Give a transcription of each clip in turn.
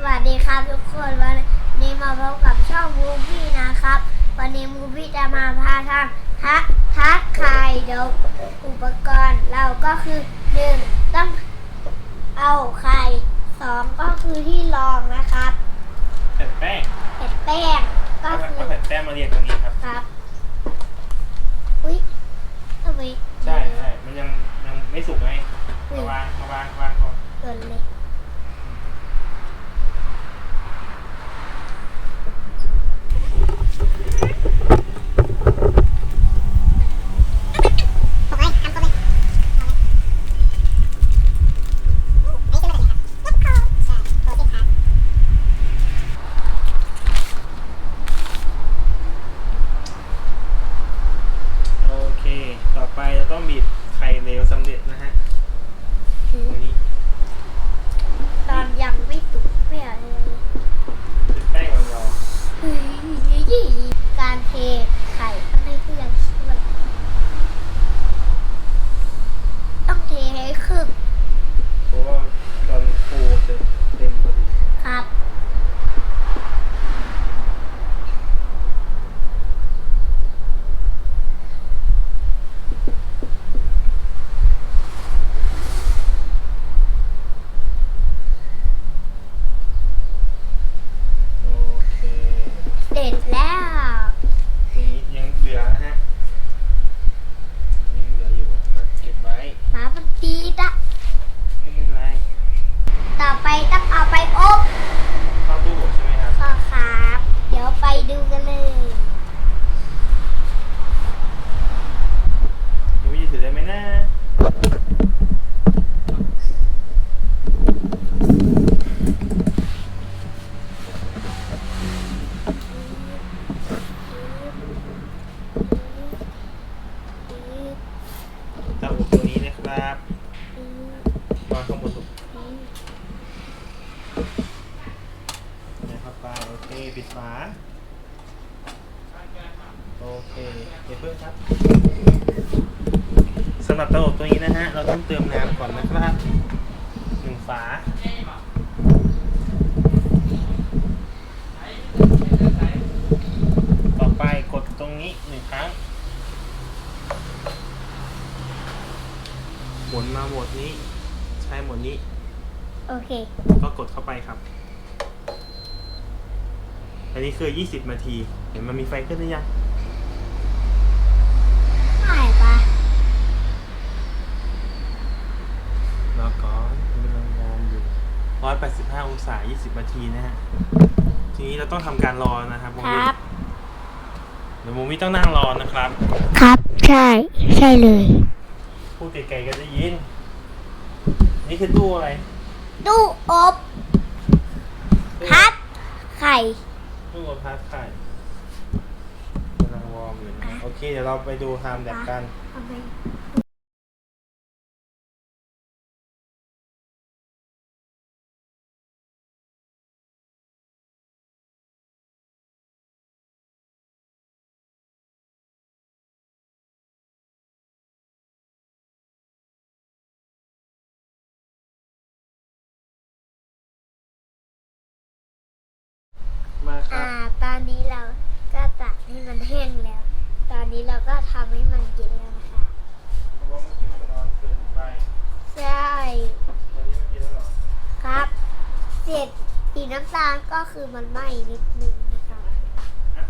สวัสดีครับทุกคนวันนี้มาพบกับช่องมูฟี่นะครับ วันนี้มูฟี่จะมาพาทำทักทักไข่เดี๋ยวอุปกรณ์เราก็คือหนึ่งต้องเอาไข่สองก็คือที่รองนะครับแผ่นแป้งเห็ดแป้งก็เอาคือแผ่นแป้งมาเรียงตรงนี้ครับครับอุ้ยทำไมใช่ใช่มันยังยังไม่สุกไงมาวางมาวางวางก่อนเกินเลย ปโอเคปิดฝา โอเคเดี๋ยวเพิ่งครับสำหรับเตาอบตัวนี้นะฮะ เราต้องเติมน้ำก่อนนะครับหนึ่งฝาต่อไปกดตรงนี้หนึ่งครั้งหมุนมาโหมดนี้ ใช้โหมดนี้ โอเค ก็กดเข้าไปครับ อันนี้คือ 20 นาที เห็นมันมีไฟขึ้นหรือยัง หายปะรอก่อนมันกำลังวอร์มอยู่ 185 องศา 20 นาทีนะฮะ ทีนี้เราต้องทำการรอนะครับโมคมิรับ เดี๋ยวโมมิต้องนั่งรอนะครับ ครับ ใช่ ใช่เลย พูดไกลๆก็จะยิน นี่คือตู้อะไร ตู้อบพัดไข่ ตู้อบพัดไข่กำลังวอร์มอยู่นะโอเค เดี๋ยวเราไปดูไทม์แลปกันทำไม อนนี้เราก็ทำให้มันเย็นแล้วนะคะเพราะว่าเมื่อกี้มันร้อนเกินไปใช่ตอนนี้มันกินแล้วเหรอครับ เสร็จสีน้ำตาลก็คือมันไหม้นิดนึงนะคะอะ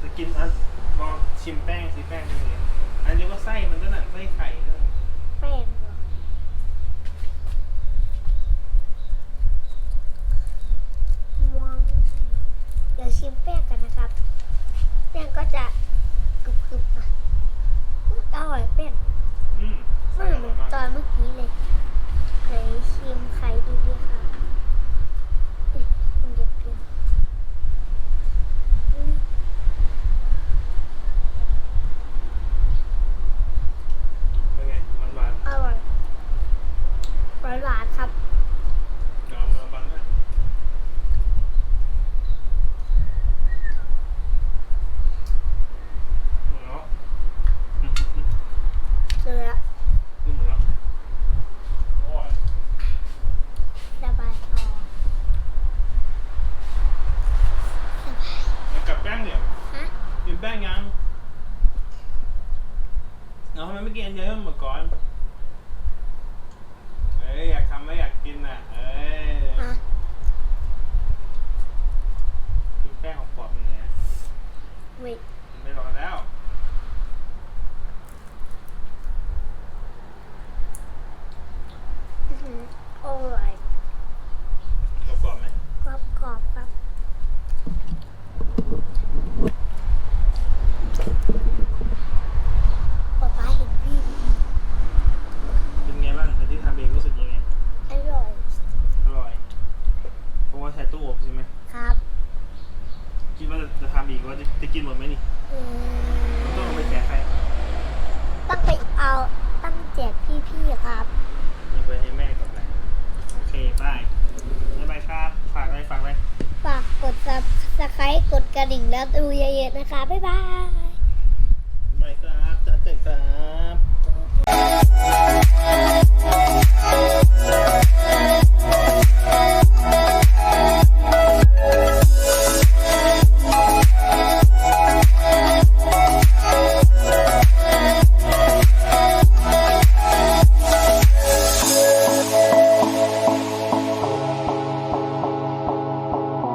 จะกินอันลองชิมแป้งสิแป้งเป็นไงอันนี้ว่าไส้มันก็หนักไส้ไข่ด้วยแป้ง แป้งยังเราทำไมไม่กินอันเดียวให้มันหก่อน แล้วดูเยอะๆนะคะ บ๊ายบาย